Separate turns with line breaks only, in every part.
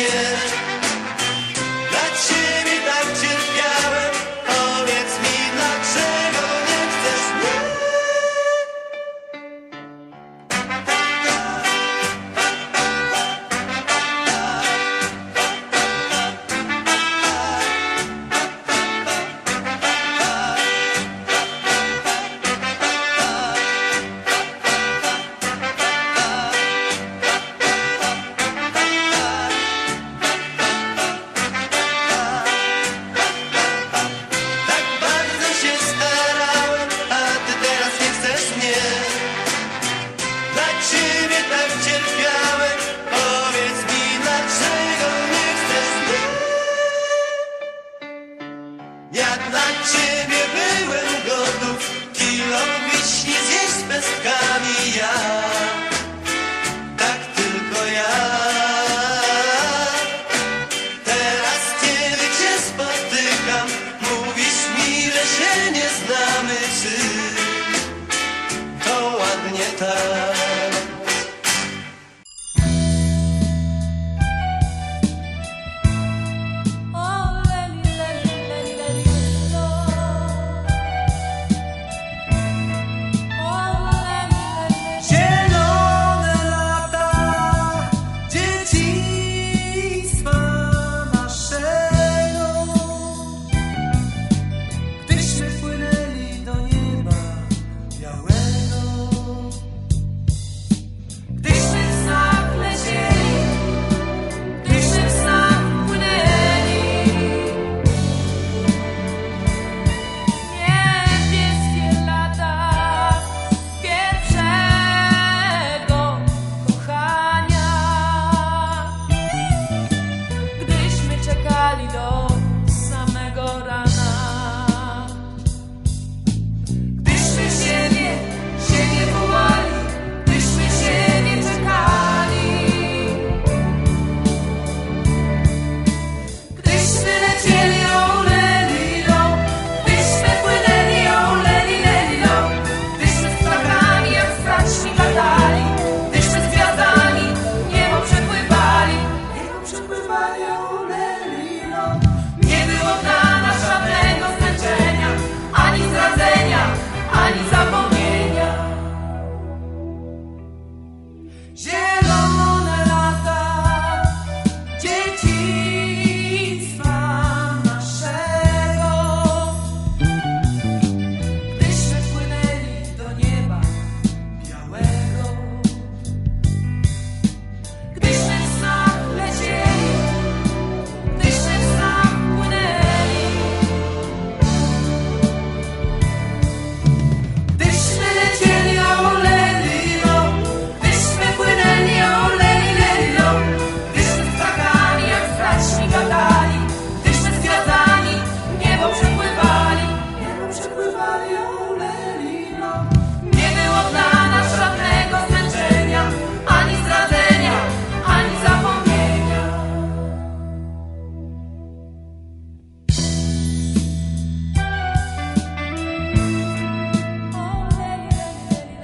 yeah. znamy zy, to ładnie tak.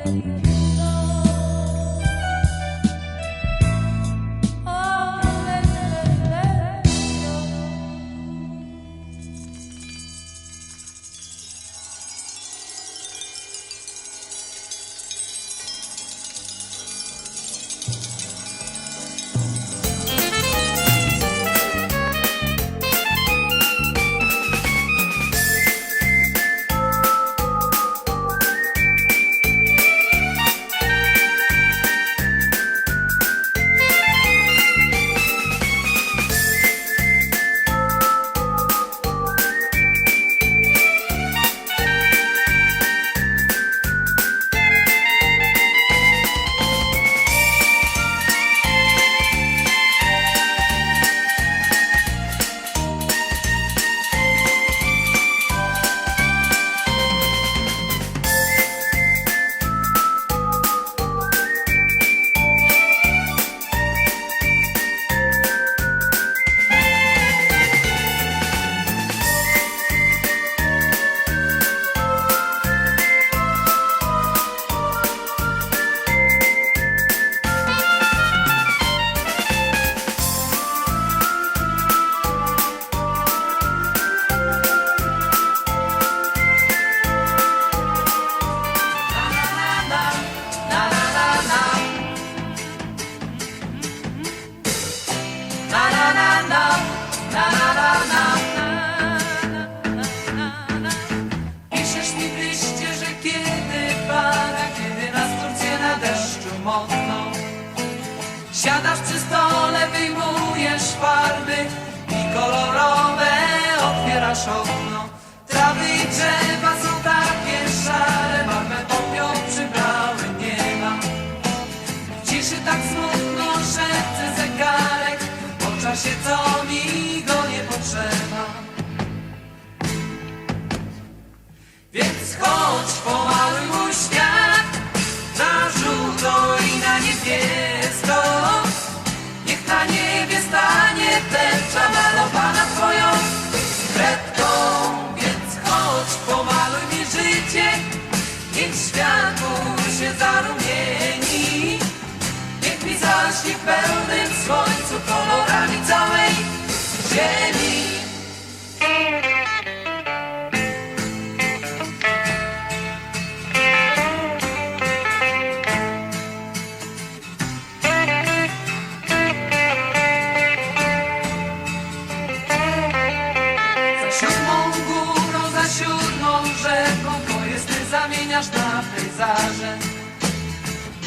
Thank you. okno Trawy i drzewa są takie szare Mamy popiół przybrały nieba. W ciszy tak smutno szepce zegarek Po czasie co mi go nie potrzeba. Więc chodź po zamieniasz na pejzaże.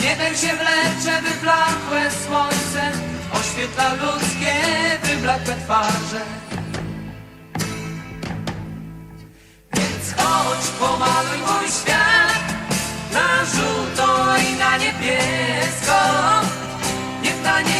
Niebem się wlecze wyblakłe słońce, oświetla ludzkie wyblakłe twarze. Więc chodź, pomaluj mój świat na żółto i na niebiesko. Niech na nie